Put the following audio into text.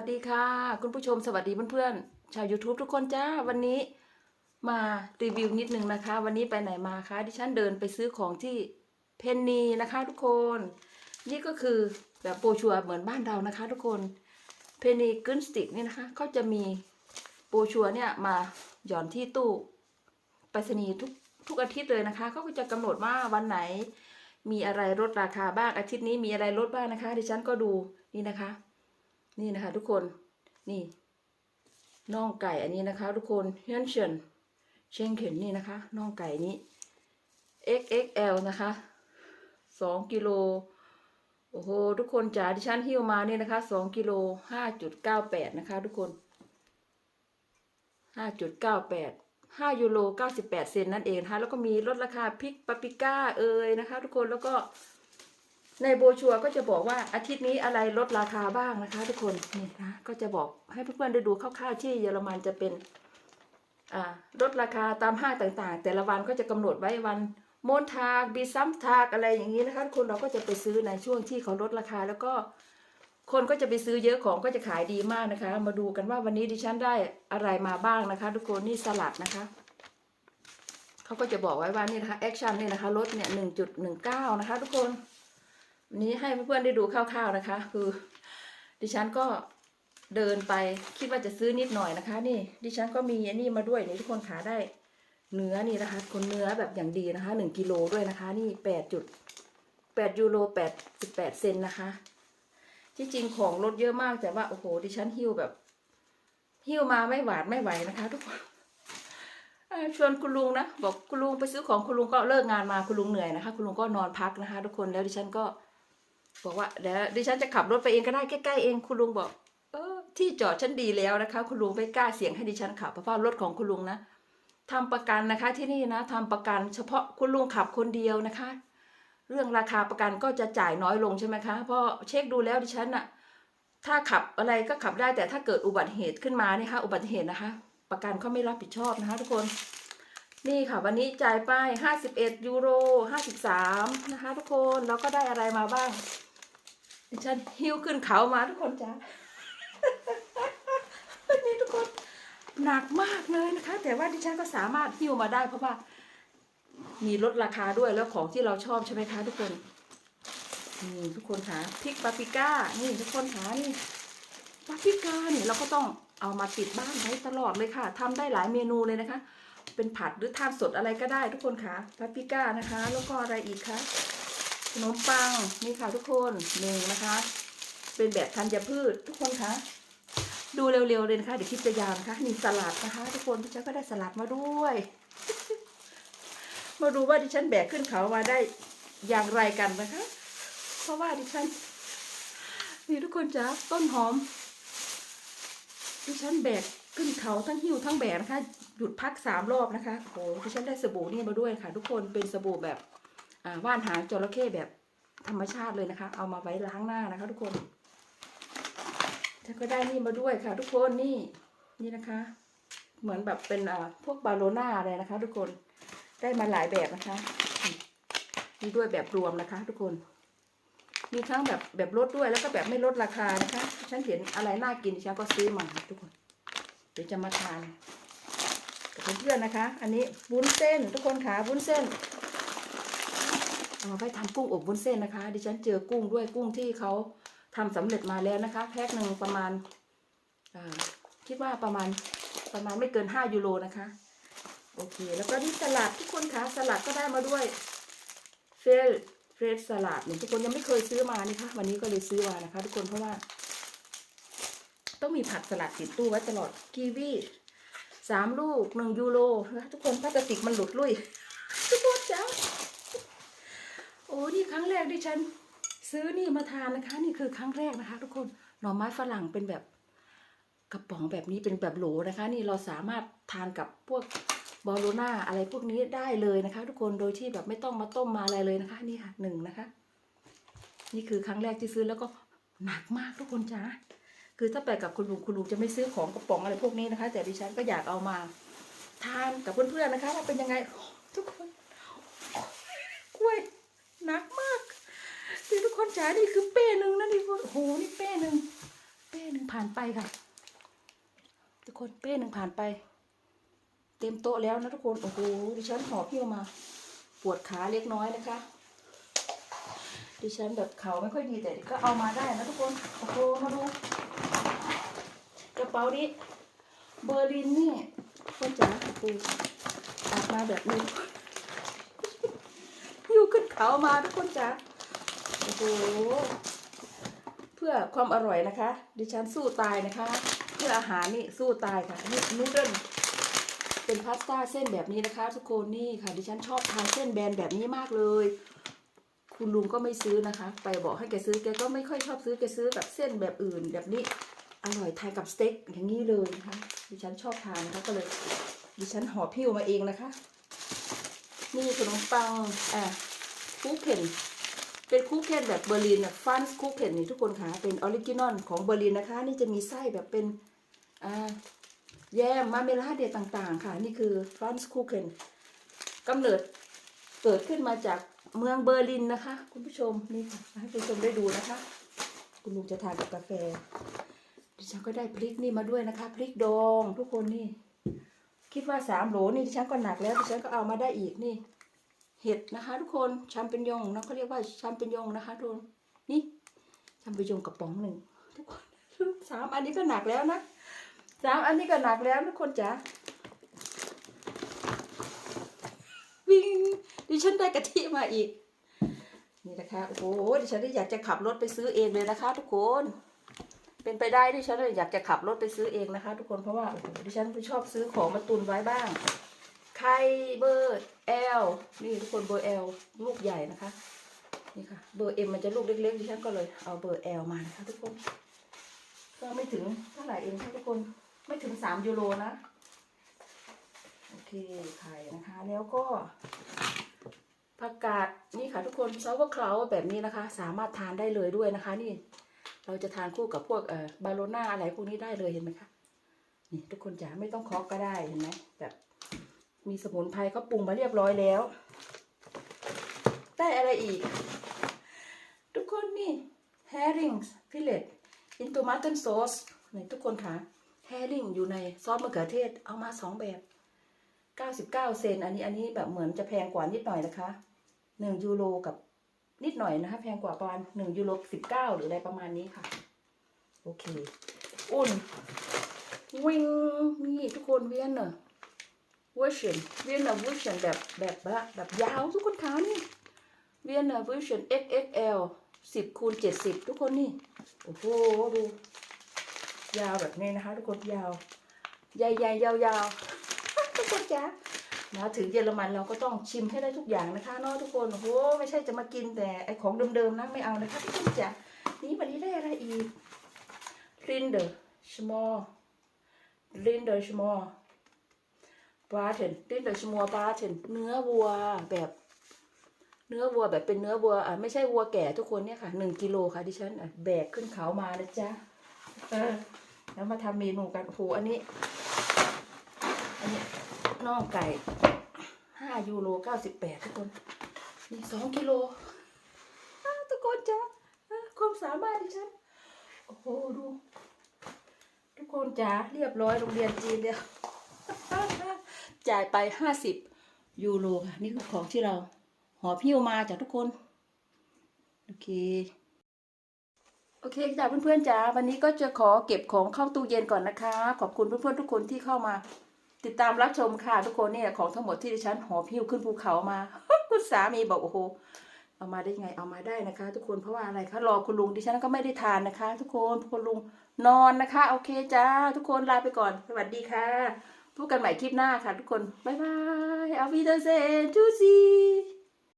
สดีค่ะ คุณผู้ชมสวัสดีเพื่อนๆชาว YouTube ทุกคนจ้าวันนี้มารีวิวนิดนึงนะคะ วันนี้ไปไหนมาคะดิฉันเดินไปซื้อของที่เพนนีนะคะ ทุกคน นี่ก็คือแบบโปรชัวเหมือนบ้านเรานะคะ ทุกคนเพนนีกึนสติกนี่นะคะเขาจะมีโปรชัวเนี่ยมาหย่อนที่ตู้ไปรษณีย์ทุกทุกอาทิตย์เลยนะคะเขาก็จะกำหนดว่าวันไหน มีอะไรลดราคาบ้างอาทิตย์นี้มีอะไรลดบ้างนะคะ ดิฉันก็ดูนี่นะคะ นี่นะคะ ทุกคน นี่น่องไก่อันนี้นะคะ ทุกคนเฮนเชนเชงเข็นนี่นะคะน่องไก่นี้ XXL นะคะสองกิโลโอ้โหทุกคนจ๋าดิฉันหิ้วมานี่นะคะสองกิโลห้าจุดเก้าแปดนะคะ ทุกคนห้าจุดเก้าแปดห้ายูโรเก้าสิบแปดเซนนั่นเองนะคะแล้วก็มีลดราคาพริกปาปริก้าเอยนะคะ ทุกคนแล้วก็ ในโบชัวก็จะบอกว่าอาทิตย์นี้อะไรลดราคาบ้างนะคะ ทุกคนนี่นะก็จะบอกให้เพื่อนๆได้ดูคร่าวๆที่เยอรมันจะเป็นลดราคาตามห้างต่างๆ แต่ละวันก็จะกำหนดไว้วันโมนทากบีซัมทากอะไรอย่างนี้นะคะทุกคนเราก็จะไปซื้อในช่วงที่เขาลดราคา แล้วก็คนก็จะไปซื้อเยอะของก็จะขายดีมากนะคะ มาดูกันว่าวันนี้ดิฉันได้อะไรมาบ้างนะคะ ทุกคนนี่สลัดนะคะเขาก็จะบอกไว้ว่านี่นะคะแอคชั่นนี่นะคะลดเนี่ยหนึ่งจุดหนึ่งเก้านะคะ ทุกคน นนี้ให้เพื่อนๆได้ดูคร่าวๆนะคะ คือ ดิฉันก็เดินไปคิดว่าจะซื้อนิดหน่อยนะคะ นี่ ดิฉันก็มีอันนี้มาด้วยนี่ทุกคนขาได้ เนื้อนี่นะคะ คนเนื้อแบบอย่างดีนะคะหนึ่งกิโลด้วยนะคะ นี่แปดจุดแปดยูโรแปดสิบแปดเซนนะคะ ที่จริงของลดเยอะมากแต่ว่าโอ้โห ดิฉันหิ้วแบบหิ้วมาไม่หวาดไม่ไหวนะคะ ทุกคนชวนคุณลุงนะบอกคุณลุงไปซื้อของคุณลุงก็เลิกงานมาคุณลุงเหนื่อยนะคะ คุณลุงก็นอนพักนะคะ ทุกคนแล้วดิฉันก็ บอกว่าเดี๋ยวดิฉันจะขับรถไปเองก็ได้ใกล้ๆเองคุณลุงบอก เออ ที่จอดฉันดีแล้วนะคะ คุณลุงไม่กล้าเสี่ยงให้ดิฉันขับเพราะว่ารถของคุณลุงนะทำประกันนะคะที่นี่นะทำประกันเฉพาะคุณลุงขับคนเดียวนะคะ เรื่องราคาประกันก็จะจ่ายน้อยลงใช่ไหมคะเพราะเช็คดูแล้วดิฉันอะถ้าขับอะไรก็ขับได้แต่ถ้าเกิดอุบัติเหตุขึ้นมานี่ค่ะอุบัติเหตุนะคะ ประกันเขาไม่รับผิดชอบนะคะ ทุกคน นี่ค่ะ วันนี้จ่ายไป51ยูโร53นะคะ ทุกคนเราก็ได้อะไรมาบ้าง ดิฉันหิ้วขึ้นเขามาทุกคนจ้านี่ทุกคนหนักมากเลยนะคะ แต่ว่าดิฉันก็สามารถหิ้วมาได้ เพราะว่ามีลดราคาด้วยแล้วของที่เราชอบใช่ไหมคะ ทุกคนนี่ทุกคนคะพริกปาปริก้า นี่ทุกคนคะนี่ปาปริก้าเนี่ยเราก็ต้องเอามาติดบ้านไว้ตลอดเลยค่ะทำได้หลายเมนูเลยนะคะ เป็นผัดหรือทานสดอะไรก็ได้ทุกคนคะปาปริก้านะคะ แล้วก็อะไรอีกคะ ขนมปังนี่ค่ะทุกคนหนึ่งนะคะ เป็นแบบธัญพืชทุกคนคะดูเร็วๆเลยนะคะเดี๋ยวคลิปจะยาวนะคะนี่สลัดนะคะ ทุกคนดิฉันก็ได้สลัดมาด้วย มาดูว่าดิฉันแบกขึ้นเขามาได้อย่างไรกันนะคะ เพราะว่าดิฉันนี่ทุกคนจ้าต้นหอม ดิฉันแบกขึ้นเขาทั้งหิ้วทั้งแบกนะคะ หยุดพักสามรอบนะคะโอ้ดิฉันได้สบู่นี่มาด้วยค่ะ ทุกคนเป็นสบู่แบบ ว่านหางจระเข้แบบธรรมชาติเลยนะคะ เอามาไว้ล้างหน้านะคะ ทุกคนฉันก็ได้นี่มาด้วยค่ะ ทุกคนนี่นี่นะคะ เหมือนแบบเป็นพวกบาโลน่าอะไรนะคะ ทุกคนได้มาหลายแบบนะคะมีด้วยแบบรวมนะคะ ทุกคน มีทั้งแบบแบบลดด้วยแล้วก็แบบไม่ลดราคานะคะฉันเห็นอะไรน่ากินฉันก็ซื้อมาทุกคน เดี๋ยวจะมาทานกับเพื่อนๆนะคะ อันนี้วุ้นเส้นทุกคนขาวุ้นเส้น เอาไปทำกุ้งอบวุ้นเส้นนะคะ ดิฉันเจอกุ้งด้วยกุ้งที่เขาทำสำเร็จมาแล้วนะคะ แพ็คหนึ่งประมาณคิดว่าประมาณประมาณไม่เกินห้ายูโรนะคะ โอเค แล้วก็นี่สลัดทุกคนคะสลัดก็ได้มาด้วยเฟรเฟรชสลัดเนี่ยทุกคนยังไม่เคยซื้อมานี่ค่ะวันนี้ก็เลยซื้อมานะคะ ทุกคนเพราะว่า ต้องมีผักสลัดติดตู้ไว้ตลอดกีวีสามลูกหนึ่งยูโรนะทุกคนพลาสติกมันหลุดลุ่ยทุกคนจ้า นี่ครั้งแรกที่ฉันซื้อนี่มาทานนะคะ นี่คือครั้งแรกนะคะ ทุกคนหน่อไม้ฝรั่งเป็นแบบกระป๋องแบบนี้เป็นแบบโหลนะคะ นี่เราสามารถทานกับพวกบอลโลน่าอะไรพวกนี้ได้เลยนะคะ ทุกคนโดยที่แบบไม่ต้องมาต้มมาอะไรเลยนะคะ นี่ค่ะหนึ่งนะคะ นี่คือครั้งแรกที่ซื้อแล้วก็หนักมากทุกคนจ้าคือถ้าไปกับคุณลุงคุณลุงจะไม่ซื้อของกระป๋องอะไรพวกนี้นะคะ แต่ดิฉันก็อยากเอามาทานกับเพื่อนๆนะคะว่าเป็นยังไงทุกคนกล้วย หนักมากนี่ทุกคนจ๋านี่คือเป้หนึ่งนะนี่โอ้โหนี่เป้หนึ่งเป้หนึ่งผ่านไปค่ะ ทุกคนเป้หนึ่งผ่านไป เต็มโต๊ะแล้วนะทุกคนโอ้โหดิฉันหอบพิ้วมา ปวดขาเล็กน้อยนะคะดิฉันแบบเขาไม่ค่อยดีแต่ก็เอามาได้นะทุกคนโอ้โหมาดูกระเป๋านี้เบอร์ลินนี่คนจ๋าโอ้โหออกมาแบบนี้ เขามาทุกคนจ๋าโอ้โหเพื่อความอร่อยนะคะ ดิฉันสู้ตายนะคะ เพื่ออาหารนี่สู้ตายค่ะนี่นูเดิลเป็นพาสต้าเส้นแบบนี้นะคะ ทุกคนนี่ค่ะ ดิฉันชอบทานเส้นแบนแบบนี้มากเลย คุณลุงก็ไม่ซื้อนะคะ ไปบอกให้แกซื้อแกก็ไม่ค่อยชอบซื้อแกซื้อแบบเส้นแบบอื่น แบบนี้อร่อยทานกับสเต็กอย่างนี้เลยนะคะดิฉันชอบทานนะคะก็เลยดิฉันห่อพิ้วมาเองนะคะ นี่ขนมปังอะ คูเข็นเป็นคูเข็นแบบเบอร์ลินอะฟันส์คูเข็นนี่ทุกคนคะเป็นออริจินอลของเบอร์ลินนะคะ นี่จะมีไส้แบบเป็นแยมมาเมลาเดตต่างๆ ค่ะ นี่คือฟันส์คูเข็นกำเนิดเกิดขึ้นมาจากเมืองเบอร์ลินนะคะ คุณผู้ชมนี่ค่ะให้คุณผู้ชมได้ดูนะคะ คุณลุงจะทานกับกาแฟดิฉันก็ได้พริกนี่มาด้วยนะคะ พริกดองทุกคนนี่ คิดว่าสามโหลนี่ดิฉันก็หนักแล้วดิฉันก็เอามาได้อีกนี่ เห็ดนะคะทุกคนแชมเปญยงนะเขาเรียกว่าแชมเปญยงนะคะทุกคนนี่แชมเปญยงกระป๋องหนึ่งทุกคนสามอันนี้ก็หนักแล้วนะสามอันนี้ก็หนักแล้วทุกคนจ๋าวิ่งดิฉันได้กะทิมาอีก นี่นะคะโอ้โหดิฉันอยากจะขับรถไปซื้อเองเลยนะคะ ทุกคน เป็นไปได้ที่ฉันอยากจะขับรถไปซื้อเองนะคะ ทุกคนเพราะว่าดิฉันชอบซื้อของมาตุนไว้บ้าง ไข่เบอร์เอลนี่ทุกคนเบอร์เอลลูกใหญ่นะคะ นี่ค่ะ เบอร์เอ็มมันจะลูกเล็กๆดิฉันก็เลยเอาเบอร์เอลมานะคะทุกคนก็ไม่ถึงเท่าไหร่เองค่ะทุกคนไม่ถึงสามยูโรนะ โอเคไข่นะคะ แล้วก็ผักกาดนี่ค่ะทุกคนซาวเคลาแบบนี้นะคะ สามารถทานได้เลยด้วยนะคะ นี่ เราจะทานคู่กับพวกเอ่อบาโลน่าอะไรพวกนี้ได้เลยเห็นไหมคะนี่ทุกคนจ๋าไม่ต้องเคาะก็ได้เห็นไหมแบบ มีสมุนไพรเขาปรุงมาเรียบร้อยแล้ว ได้อะไรอีก ทุกคนนี่ herrings fillet in tomato sauce นี่ทุกคนค่ะ herring อยู่ในซอสมะเขือเทศเอามาสองแบบ 99 เซน อันนี้อันนี้แบบเหมือนจะแพงกว่านิดหน่อยนะคะ1ยูโรกับนิดหน่อยนะคะ แพงกว่าประมาณหนึ่งยูโรสิบเก้าหรืออะไรประมาณนี้ค่ะ โอเค อุ่น วิงนี่ทุกคนเวียนเนอะ เวอร์ชันเวียนเนอะเวอร์ชันแบบแบบแบบแบบยาวทุกคนขานี่เวียนเนอะเวอร์ชัน XXL สิบคูณเจ็ดสิบทุกคนนี่ โอ้โห ดู ยาวแบบนี้นะคะ ทุกคนยาว ใหญ่ๆยาวๆ ทุกคนจ้ามาถึงเยอรมันเราก็ต้องชิมให้ได้ทุกอย่างนะคะเนาะทุกคนโอ้โหไม่ใช่จะมากินแต่ไอของเดิมๆนะไม่เอานะคะทุกคนจ้ะนี่วันนี้ได้อะไรอีกรินเดอร์ชมอรินเดอร์ชมอ บาเทนรินเดอร์ชมอบาเทนเนื้อวัวแบบ เนื้อวัวแบบเป็นเนื้อวัวอะไม่ใช่วัวแก่ทุกคนเนี่ยค่ะหนึ่งกิโลค่ะดิฉันอะแบกขึ้นเขามานะจ๊ะเออแล้วมาทำเมนูกันโอ้โหอันนี้ อันนี้น่องไก่ห้ายูโรเก้าสิบแปดทุกคนนี่สองกิโลทุกคนจ้ะอ่าความสามารถดิฉันโอ้โหดู ทุกคนจ้าเรียบร้อยโรงเรียนจีนเดียว จ่ายไปห้าสิบยูโรค่ะ นี่คือของที่เราหอพิ้วมาจากทุกคน โอเค โอเคจ้าเพื่อนๆจ้าวันนี้ก็จะขอเก็บของเข้าตู้เย็นก่อนนะคะ ขอบคุณเพื่อนๆทุกคนที่เข้ามา ติดตามรับชมค่ะทุกคนเนี่ยของทั้งหมดที่ดิฉันหอบหิ้วขึ้นภูเขามา คุณสามีบอกโอ้โหเอามาได้ไงเอามาได้นะคะ ทุกคนเพราะว่าอะไรคะรอคุณลุงดิฉันก็ไม่ได้ทานนะคะ ทุกคนคุณลุงนอนนะคะ โอเคจ้า ทุกคนลาไปก่อน สวัสดีค่ะ พบกันใหม่คลิปหน้าค่ะทุกคน บ๊ายบายเอาวีเดอร์เซนจูซี